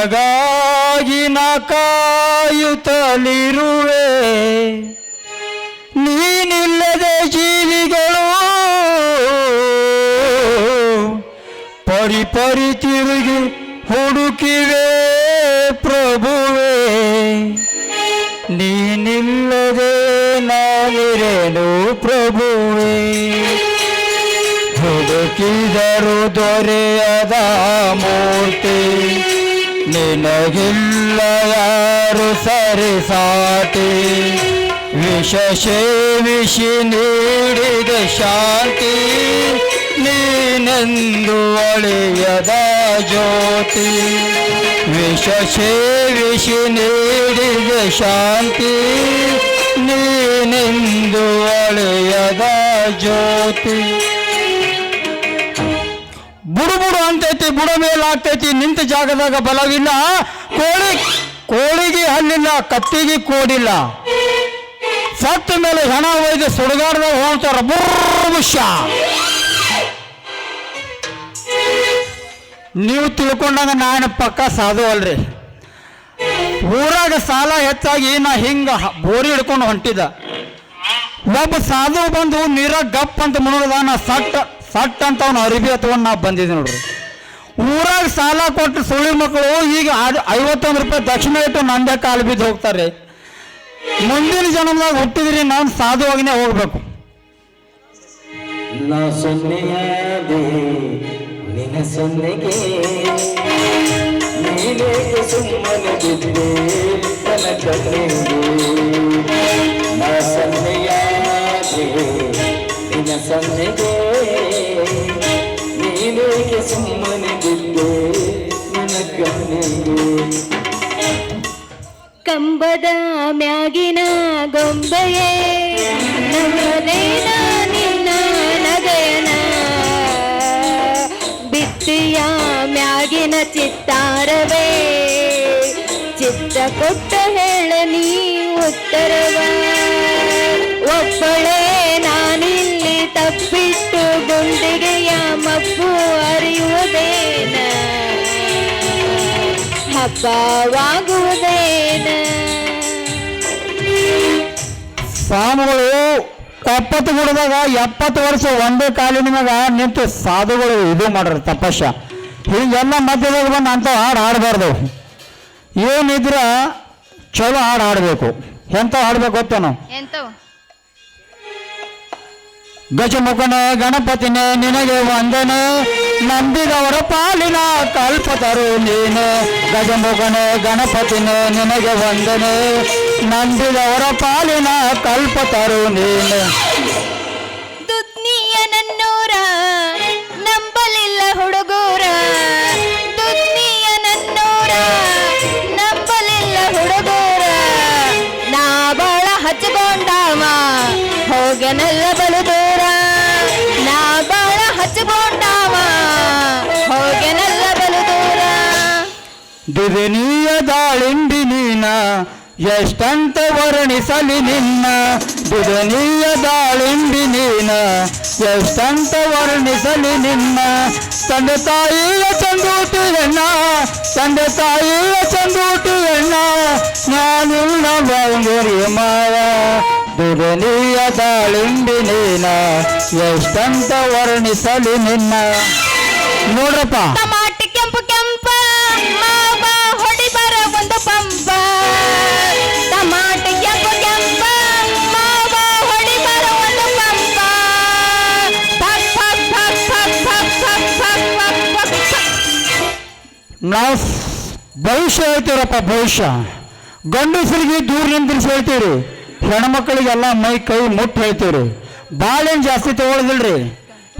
ನಿನಗಾಗಿ ನಾ ಕಾಯುತ್ತಲಿರುವೆ. ನೀನಿಲ್ಲದೆ ಜೀವಿಗಳು ಪರಿ ಪರಿ ತಿರುಗಿ ಹುಡುಕಿವೆ ಪ್ರಭುವೆ. ನೀನಿಲ್ಲದೆ ನಾನಿರೇನು ಪ್ರಭುವೆ. ಹುಡುಕಿದರು ದೊರೆಯದ ಮೂರ್ತಿ. ನಿನಗಿಲ್ಲ ಯಾರು ಸರಿಸಾಟಿ ವಿಷ ಸೇವಿಸಿ ನೀಡಿದ ಶಾಂತಿ. ನೀನೆಂದು ಒಳೆಯದ ಜ್ಯೋತಿ. ವಿಷ ಸೇವಿಸಿ ನೀಡಿದ ಶಾಂತಿ. ನೀನೆಂದು ಒಳೆಯದ ಜ್ಯೋತಿ. ಬುಡು ಬುಡು ಅಂತೈತಿ, ಬುಡ ಮೇಲೆ ಆಗ್ತೈತಿ, ನಿಂತ ಜಾಗದಾಗ ಬಲವಿಲ್ಲ. ಕೋಳಿ, ಕೋಳಿಗೆ ಹಲ್ಲಿಲ್ಲ ಕತ್ತಿಗೆ ಕೋಡಿಲ್ಲ. ಸತ್ತ ಮೇಲೆ ಹೆಣ ಒಯ್ದು ಸುಡುಗಾಡ್ದಾಗ ಹೋಗ್ತಾರ ಬುರ್ಷ ನೀವು ತಿಳ್ಕೊಂಡಾಗ ನಾನು ಪಕ್ಕ ಸಾಧು ಅಲ್ರಿ. ಊರಾಗ ಸಾಲ ಹೆಚ್ಚಾಗಿ ನಾ ಹಿಂಗ ಬೋರಿ ಹಿಡ್ಕೊಂಡು ಹೊಂಟಿದ ಒಬ್ಬ ಸಾಧು ಬಂದು ನೀರಾಗ ಗಪ್ ಅಂತ ಮುಳುಗದ ನಾ ಸಟ್ ಸಟ್ ಅಂತ ಅವ್ನು ಅರಿಬಿ ಹತ್ಕೊಂಡು ನಾವು ಬಂದಿದ್ದೀವಿ ನೋಡ್ರಿ. ಊರಾಗ ಸಾಲ ಕೊಟ್ಟು ಸುಳಿ ಮಕ್ಕಳು ಈಗ ಐವತ್ತೊಂದು ರೂಪಾಯಿ ದಕ್ಷಿಣ ಇಟ್ಟು ನಂದೇ ಕಾಲು ಬಿದ್ದು ಹೋಗ್ತಾರೆ. ಮುಂದಿನ ಜನ್ಮದಾಗ ಹುಟ್ಟಿದ್ರಿ, ನಾನು ಸಾಧುವಾಗಿನೇ ಹೋಗ್ಬೇಕು. ಸೊನ್ನೆಯಾದೆ, ನಿನ್ನ ಸೊನ್ನೆಗೆ. ಕಂಬದ ಮ್ಯಾಗಿನ ಗೊಂಬೆಯೇ. ಹಬ್ಬವಾಗುವುದೇನ ಸ್ವಾಮಿಗಳು ಎಪ್ಪತ್ತು ಗುಡದಾಗ ಎಪ್ಪತ್ತು ವರ್ಷ ಒಂದೇ ಕಾಲಿನ ಮ್ಯಾಗ ನಿಂತು ಸಾಧುಗಳು ಇದು ಮಾಡ್ರಿ ತಪಸ್ಸ ಹೀಗೆಲ್ಲ ಮಧ್ಯದಾಗ ಬಂದು ಅಂತ ಹಾಡು ಹಾಡಬಾರ್ದು. ಏನಿದ್ರ ಚಲೋ ಹಾಡು ಹಾಡಬೇಕು. ಎಂತ ಹಾಡ್ಬೇಕು ಗೊತ್ತೇನು? ಗಜಮುಖನೇ ಗಣಪತಿನೇ ನಿನಗೆ ವಂದನೆ. ನಂಬಿದವರ ಪಾಲಿನ ಕಲ್ಪತರು ನೀನೆ. ಗಜಮುಖನೇ, ಗಣಪತಿನೇ, ನಿನಗೆ ವಂದನೆ. ನಂಬಿದವರ ಪಾಲಿನ ಕಲ್ಪತರು ನೀನೆ. ದುದ್ನಿಯ ನನ್ನೂರ ನಂಬಲಿಲ್ಲ ಹುಡುಗೂರ. ದುದ್ನಿಯ ನನ್ನೂರ ನಂಬಲಿಲ್ಲ ಹುಡುಗೂರ. ನಾ ಬಾಳ ಹಚ್ಕೊಂಡಾವ ಹೋಗನಲ್ಲ ಬಲು ದುದನೀಯ ದಾಳಿಂಬಿ ನೀನ ಎಷ್ಟಂತ ವರ್ಣಿಸಲಿ ನಿನ್ನ? ದುದನೀಯ ದಾಳಿಂಬಿ ನೀನ ಎಷ್ಟಂತ ವರ್ಣಿಸಲಿ ನಿನ್ನ? ತಂದೆ ತಾಯಿಯ ಚಂದೂಟಿ ಎಣ್ಣ ತಂದೆ ತಾಯಿಯ ಚಂದೂಟಿ ಎಣ್ಣ ನಾನಿಲ್ಲ ಬಂಗುರಿ ಮಾವ. ದುದನೀಯ ದಾಳಿಂಬಿ ನೀನ ಎಷ್ಟಂತ ವರ್ಣಿಸಲಿ ನಿನ್ನ? ನೋಡ್ರಪ್ಪ. ನಾವು ಭವಿಷ್ಯ ಹೇಳ್ತೀವಪ್ಪ ಭವಿಷ್ಯ. ಗಂಡಸರಿಗೆ ದೂರ ನಿಂತಿರಿಸಿ ಹೇಳ್ತೀವ್ರಿ ಹೆಣ್ಮಕ್ಳಿಗೆಲ್ಲ ಮೈ, ಕೈ ಮುಟ್ಟು ಹೇಳ್ತೀವ್ರಿ ಬಾಳೆನ್ ಜಾಸ್ತಿ ತಗೊಳ್ಳೋದಿಲ್ರಿ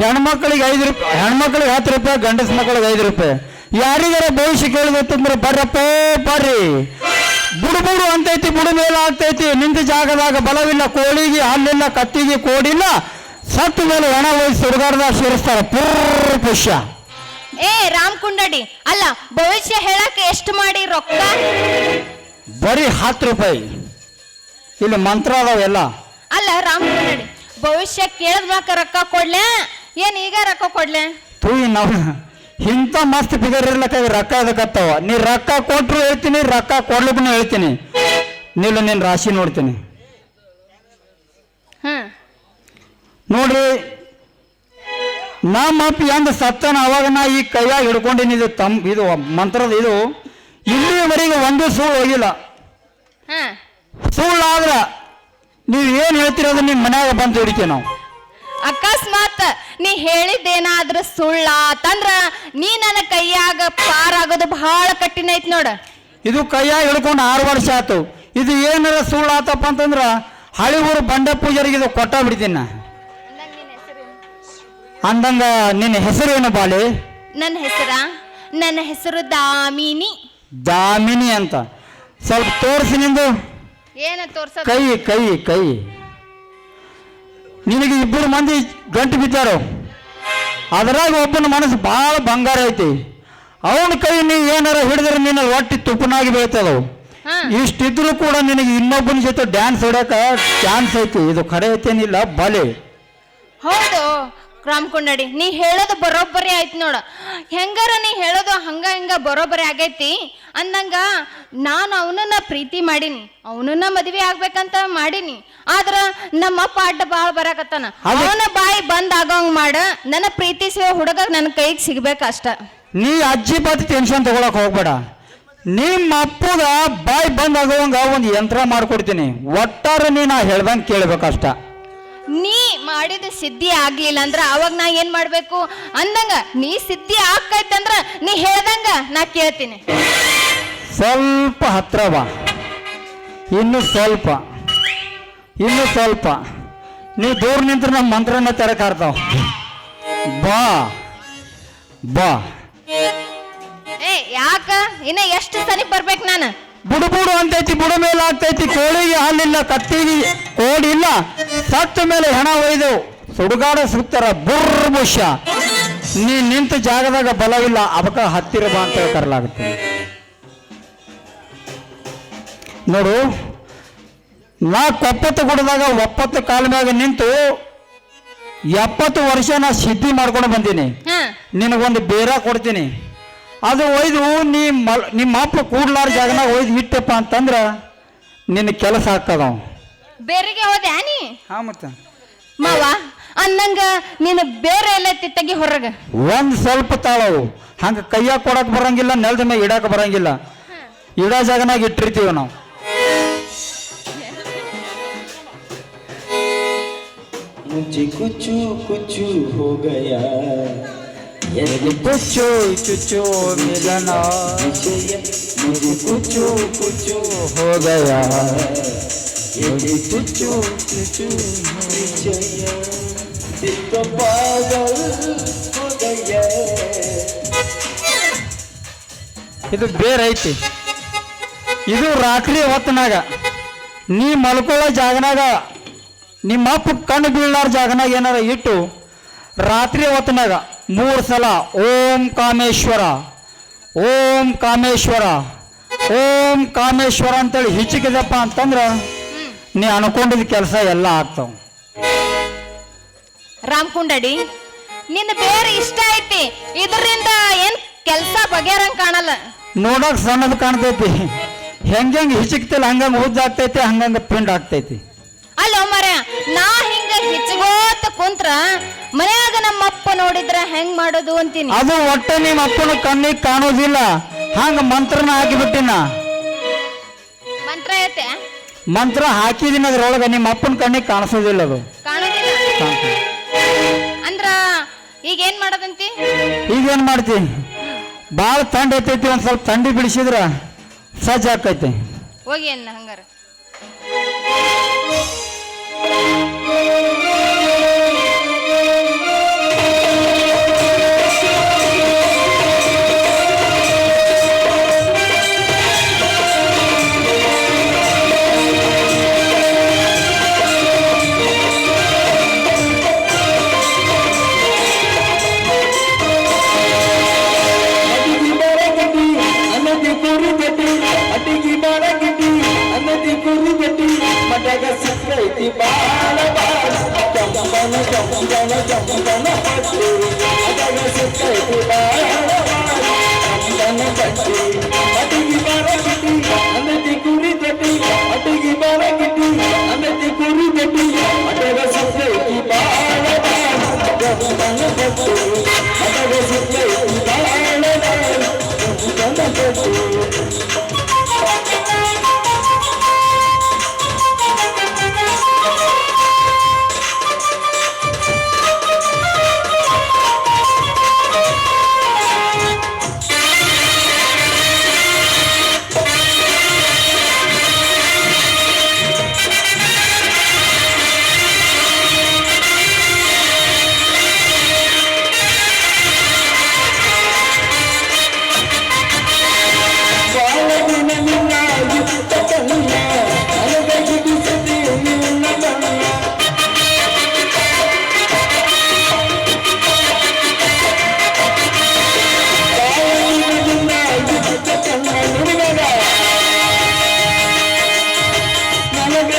ಹೆಣ್ಮಕ್ಳಿಗೆ ಐದು ರೂಪಾಯಿ ಹೆಣ್ಮಕ್ಳಿಗೆ ಹತ್ತು ರೂಪಾಯಿ, ಗಂಡಸ ಮಕ್ಳಿಗೆ ಐದು ರೂಪಾಯಿ. ಯಾರಿಗಾರ ಭವಿಷ್ಯ ಕೇಳಿದ್ರೆ ಬರ್ರಪ್ಪ, ಬರ್ರಿ. ಬುಡು ಬುಡು ಅಂತೈತಿ, ಬುಡು ಮೇಲೆ ಆಗ್ತೈತಿ. ನಿಂತ ಜಾಗದಾಗ ಬಲವಿಲ್ಲ, ಕೋಳಿಗೆ, ಹಲ್ಲಿಲ್ಲ, ಕತ್ತಿಗೆ, ಕೋಡಿಲ್ಲ. ಸತ್ತು ಮೇಲೆ ಒಣ ವಯಸ್ಸು ಸುಡುಗಾಡ್ದಾಗ ಸೇರಿಸ್ತಾರೆ. ಪೂರ್ ಪುಷ್ಯ. ಏ ರಾಮ್ ಕುಂಡಡಿ ಅಲ್ಲ ಭವಿಷ್ಯ ಹೇಳಕ್ಕೆ ಎಷ್ಟು ಮಾಡಿ ರೊಕ್ಕ? ಬರೀ ಹತ್ತು ರೂಪಾಯಿ. ಇಲ್ಲಿ ಮಂತ್ರ ಅದಾವೆಲ್ಲ ಅಲ್ಲ ರಾಮ್ ಕುಂಡಡಿ ಭವಿಷ್ಯ ಕೇಳದ್ ಮಾಕ ರೊಕ್ಕ ಕೊಡ್ಲೆ? ಏನ್ ಈಗ ರೊಕ್ಕ ಕೊಡ್ಲೆ? ತೂಯಿ ನಾವು ಇಂಥ ಮಸ್ತ್ ಫಿಗರ್ ಇರ್ಲಕ್ಕ ರೊಕ್ಕ ಅದಕ್ಕತ್ತವ ನೀ ರೊಕ್ಕ ಕೊಟ್ರು ಹೇಳ್ತೀನಿ ರೊಕ್ಕ ಕೊಡ್ಲಿಕ್ಕೂ ಹೇಳ್ತೀನಿ. ನೀನು ನಿನ್ನ ರಾಶಿ ನೋಡ್ತೀನಿ. ಹ್ಮ್. ನೋಡ್ರಿ ನಮ್ಮ ಅಪ್ಪ ಎಂದ ಸತ್ತನ ಅವಾಗ ನಾ ಈ ಕೈಯಾಗ ಹಿಡ್ಕೊಂಡಿನಿ ಇದು ತಮ್ ಇದು ಮಂತ್ರದ ಇದು ಇಲ್ಲಿವರೆಗೆ ಒಂದು ಸುಳ್ಳು ಹೋಗಿಲ್ಲ ಸುಳ್ಳಾದ್ರ ನೀವು ಏನು ಹೇಳ್ತೀರ ಅದು ನಿಮ್ಮ ಮನ್ಯಾಗ ಬಂದು ಹಿಡಿಕೆ ನಾವು? ಅಕಸ್ಮಾತ್ ನೀ ಹೇಳಿದ್ದೇನಾದ್ರೂ ಸುಳ್ಳ ತಂದ್ರ ನೀ ನನ್ನ ಕೈಯಾಗ ಪಾರಾಗೋದು ಬಹಳ ಕಠಿಣ ಐತಿ ನೋಡ. ಇದು ಕೈಯಾಗ ಹಿಡ್ಕೊಂಡು ಆರು ವರ್ಷ ಆತು. ಇದು ಏನಾರ ಸುಳ್ಳು ಆತಪ್ಪ ಅಂತಂದ್ರ ಹಳಿ ಊರು ಬಂಡೆ ಪೂಜಾರಿಗೆ ಇದು ಕೊಟ್ಟ ಬಿಡ್ತೀನಿ ನಾ. ಅಂದಂಗ ನಿನ್ನ ಹೆಸರು ಏನು ಬಾಳಿ ನನ್ನ ಹೆಸರ? ನನ್ನ ಹೆಸರು ದಾಮಿನಿ. ದಾಮಿನಿ ಅಂತ. ಸ್ವಲ್ಪ ತೋರಿಸಿ ನಿಂದು. ಏನ ತೋರ್ಸ ಕೈ ಕೈ ಕೈ. ನಿನಗೆ ಇಬ್ಬರು ಮಂದಿ ಗಂಟು ಬಿದ್ದಾರು. ಅದ್ರಾಗ ಒಬ್ಬನ ಮನಸ್ಸು ಭಾಳ ಬಂಗಾರ ಐತಿ. ಅವನ ಕೈ ನೀ ಏನಾರ ಹಿಡಿದ್ರೆ ನಿನ್ನ ಒಟ್ಟಿ ತುಪ್ಪನಾಗಿ ಬೀಳ್ತದವು ಇಷ್ಟಿದ್ರು ಕೂಡ ನಿನಗೆ ಇನ್ನೊಬ್ಬನ ಜೊತೆ ಡ್ಯಾನ್ಸ್ ಹೊಡ್ಯಾಕ ಚಾನ್ಸ್ ಐತಿ. ಇದು ಖರೆ ಐತೇನಿಲ್ಲ ಬಲೆ. ಹೌದು. ರಾಮ್ಕೊಂಡಡಿ ನೀ ಹೇಳೋದು ಬರೋಬ್ಬರಿ ಆಯ್ತು ನೋಡ. ಹೆಂಗಾರ ನೀ ಹೇಳೋದು ಹಂಗ ಹಿಂಗ ಬರೋಬ್ಬರಿ ಆಗೈತಿ? ಅಂದಂಗ ನಾನು ಅವನನ್ನ ಪ್ರೀತಿ ಮಾಡೀನಿ ಅವನನ್ನ ಮದ್ವೆ ಆಗ್ಬೇಕಂತ ಮಾಡೀನಿ ಆದ್ರ ನಮ್ಮಪ್ಪ ಅಡ್ಡ ಬಾಳ್ ಬರಾಕತ್ತಾನ. ಅವನ ಬಾಯಿ ಬಂದ್ ಆಗೋಂಗ್ ಮಾಡ ನನ್ನ ಪ್ರೀತಿಸುವ ಹುಡುಗ ನನ್ನ ಕೈಗೆ ಸಿಗ್ಬೇಕಷ್ಟ ನೀ ಅಜ್ಜಿ ಬಾತಿ ಟೆನ್ಷನ್ ತಗೊಳಕ್ ಹೋಗ್ಬೇಡ. ನಿಮ್ಮ ಅಪ್ಪಗ ಬಾಯ್ ಬಂದ್ ಆಗೋಂಗ ಒಂದು ಯಂತ್ರ ಮಾಡ್ಕೊಡ್ತೀನಿ. ಒಟ್ಟಾರೆ ನೀ ನಾ ಹೇಳ್ದಂಗೆ ಕೇಳ್ಬೇಕಷ್ಟ ನೀ ಮಾಡಿದ ಸಿದ್ಧಿ ಆಗ್ಲಿಲ್ಲ ಅಂದ್ರ ಅವಾಗ ನಾ ಏನ್ ಮಾಡ್ಬೇಕು? ಅಂದಂಗ ನೀ ಸಿದ್ಧಿ ಆಕೈತಂದ್ರ ನೀ ಹೇಳ್ದಂಗ ನಾ ಕೇಳ್ತೀನಿ. ಸ್ವಲ್ಪ ಹತ್ರ ಬಾ. ಇನ್ನು ಸ್ವಲ್ಪ. ಇನ್ನು ಸ್ವಲ್ಪ. ನೀವು ದೂರ ನಿಂತ್ರ ನಮ್ಮ ಮಂತ್ರನ ತೆರಕಾರ್ತಾವ ಬಾ. ಬಾ. ಏ ಯಾಕ? ಇನ್ನ ಎಷ್ಟು ಸನಿ ಬರ್ಬೇಕು ನಾನು? ಬುಡು ಬುಡು ಅಂತೈತಿ ಬುಡ ಮೇಲೆ ಆಗ್ತೈತಿ ಕೋಳಿಗೆ ಹಾಲಿಲ್ಲ ಕತ್ತಿಗೆ ಕೋಡಿ ಇಲ್ಲ ಸತ್ತ ಮೇಲೆ ಹೆಣ ಒಯ್ದು ಸುಡುಗಾಡ ಸುತ್ತರ ಬುರ್ರ ಮುಷ್ಯ ನೀ ನಿಂತ ಜಾಗದಾಗ ಬಲವಿಲ್ಲ ಅವಕ ಹತ್ತಿರ ಬಾ ಅಂತ ಕರಲಾಗುತ್ತೆ ನೋಡು ನಾ ಕೊಪ್ಪತ್ತು ಗುಡದಾಗ ಒಪ್ಪತ್ತು ಕಾಲ ಮ್ಯಾಗ ನಿಂತು ಎಪ್ಪತ್ತು ವರ್ಷ ನಾ ಸಿದ್ಧಿ ಮಾಡ್ಕೊಂಡು ಬಂದೀನಿ. ನಿನಗೊಂದು ಬೇರ ಕೊಡ್ತೀನಿ. ಅದು ಒಯ್ದು ನೀ ಮಲ್ ನಿಮ್ಮ ಅಪ್ಪ ಕೂಡ್ಲಾರ ಜಾಗನಾಗ ಒಯ್ದು ಇಟ್ಟಪ್ಪ ಅಂತಂದ್ರ ನಿನ್ನ ಕೆಲಸ ಆಗ್ತದ ಅವ ಬೇರೆಗೆ ಹೋದೆ ನೀ ಹಾ ಮತ್ತೆ ಮಾವ ಅಂದಂಗ ನೀನು ಬೇರೆ ಎಲ್ಲ ತೆಗಿ ಹೊರಗ ಒಂದ್ ಸ್ವಲ್ಪ ತಾಳವು ಹಂಗ ಕೈಯಾಗ ಕೊಡಕ್ ಬರಂಗಿಲ್ಲ ನೆಲದ ಮೇಲೆ ಇಡಾಕ ಬರಂಗಿಲ್ಲ ಇಡೋ ಜಾಗನಾಗ ಇಟ್ಟಿರ್ತೀವಿ ನಾವು मुझे कुछ कुछ हो गया ಚುಚ್ಚು ಚುಚ್ಚು ಮಿಲನ ಕುಚು ಕುಚು ಹೋದಯ ಚುಚ್ಚು ಚುಚ್ಚು ಇದು ಬೇರೆ ಐತಿ. ಇದು ರಾತ್ರಿ ಹೊತ್ತನಾಗ. ನೀ ಮಲ್ಕೊಳ್ಳೋ ಜಾಗನಾಗ, ನಿಮ್ಮ ಅಪ್ಪ ಕಣ್ಣು ಬೀಳಾರ ಜಾಗನಾಗ ಏನಾರ ಇಟ್ಟು ರಾತ್ರಿ ಹೊತ್ತನಾಗ ಮೂರು ಸಲ ಓಂ ಕಾಮೇಶ್ವರ ಓಂ ಕಾಮೇಶ್ವರ ಓಂ ಕಾಮೇಶ್ವರ ಅಂತೇಳಿ ಹಿಚ್ಚಿಕಿದಪ್ಪ ಅಂತಂದ್ರೆ ನೀ ಅನ್ಕೊಂಡಿದ್ದ ಕೆಲಸ ಎಲ್ಲ ಆಗ್ತಾವ. ರಾಮಕುಂಡಡಿ ನಿನ್ನ ಬೇರೆ ಇಷ್ಟ ಐತಿ ಇದರಿಂದ ಏನ್ ಕೆಲಸ ಬಗೆರಂಗ್ ಕಾಣಲ್ಲ. ನೋಡಕ್ ಸಣ್ಣದ್ ಕಾಣ್ತೈತಿ. ಹೆಂಗ ಹಿಚಿಕ್ತಿಲ್ಲ ಹಂಗಂಗ್ ಉದ್ದ ಆಗ್ತೈತಿ ಹಂಗಂಗೆ ಪಿಂಡ್ ಆಗ್ತೈತಿ. ಅಲ್ಲೋ ಮರ ನಾ ಹಿಂಗ ಕುಂತ್ರ ಮನ್ಯಾಗ ನಮ್ಮಪ್ಪ ನೋಡಿದ್ರ ಹೆಂಗ್ ಮಾಡೋದು ಅಂತೀನಿ. ಅದು ಒಟ್ಟ ನಿಮ್ಮ ಅಪ್ಪನ ಕಣ್ಣಿಗೆ ಕಾಣೋದಿಲ್ಲ. ಹಂಗ ಮಂತ್ರನ ಹಾಕಿಬಿಟ್ಟಿನ. ಮಂತ್ರ ಐತೆ? ಮಂತ್ರ ಹಾಕಿದಿನ ಅದ್ರೊಳಗ ನಿಮ್ಮ ಅಪ್ಪನ ಕಣ್ಣಿಗೆ ಕಾಣಿಸೋದಿಲ್ಲ ಅದು. ಕಾಣೋದಿಲ್ಲ. ಅಂದ್ರ ಈಗ ಏನ್ ಮಾಡೋದಂತಿ? ಈಗ ಏನ್ ಮಾಡ್ತಿ? ಬಾಳ ಥಂಡ್ ಐತೈತಿ ಒಂದ್ ಸ್ವಲ್ಪ ಥಂಡಿ ಬಿಡಿಸಿದ್ರ ಸಜ್ಜ ಆಕೈತಿ. ಹೋಗಿ ಅನ್ನ ಹಂಗಾರ?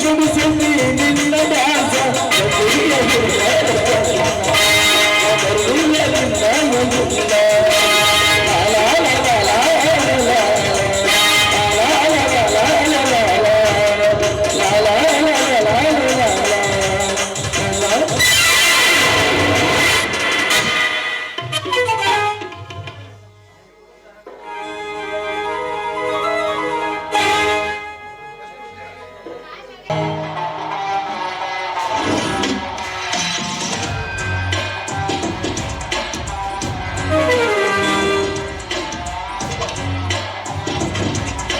Eu me sentir.